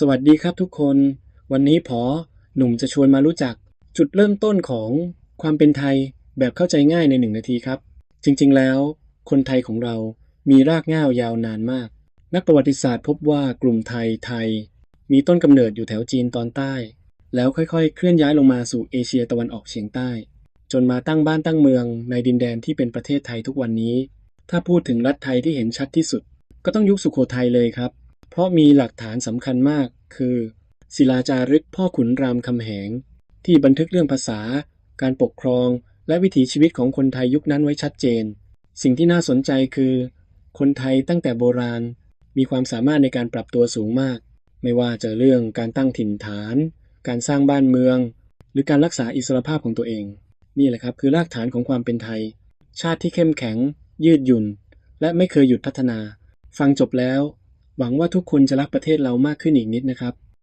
สวัสดีครับทุกคน วันนี้ผอหนุ่มจะชวนมารู้จัก จุดเริ่มต้นของความเป็นไทยแบบเข้าใจง่ายในหนึ่งนาทีครับ จริงๆแล้ว คนไทยของเรามีรากง้ายาวนานมาก นักประวัติศาสตร์พบว่ากลุ่มไทยไทย มีต้นกำเนิดอยู่แถวจีนตอนใต้ แล้วค่อยๆ เคลื่อนย้ายลงมาสู่เอเชียตะวันออกเฉียงใต้ จนมาตั้งบ้านตั้งเมืองในดินแดนที่เป็นประเทศไทยทุกวันนี้ ถ้าพูดถึงรัฐไทยที่เห็นชัดที่สุด ก็ต้องยุคสุโขทัยเลยครับ เพราะมีหลักฐานสำคัญมากคือ ศิลาจารึกพ่อขุนรามคำแหง ที่บันทึกเรื่องภาษา การปกครอง และวิถีชีวิตของคนไทยยุคนั้นไว้ชัดเจน สิ่งที่น่าสนใจคือ คนไทยตั้งแต่โบราณ มีความสามารถในการปรับตัวสูงมาก ไม่ว่าจะเรื่องการตั้งถิ่นฐาน การสร้างบ้านเมือง หรือการรักษาอิสรภาพของตัวเอง นี่แหละครับคือรากฐานของความเป็นไทย ชาติที่เข้มแข็ง ยืดหยุ่น และไม่เคยหยุดพัฒนา ฟังจบแล้ว หวังว่าทุกคนจะรักประเทศเรามากขึ้นอีกนิดนะครับ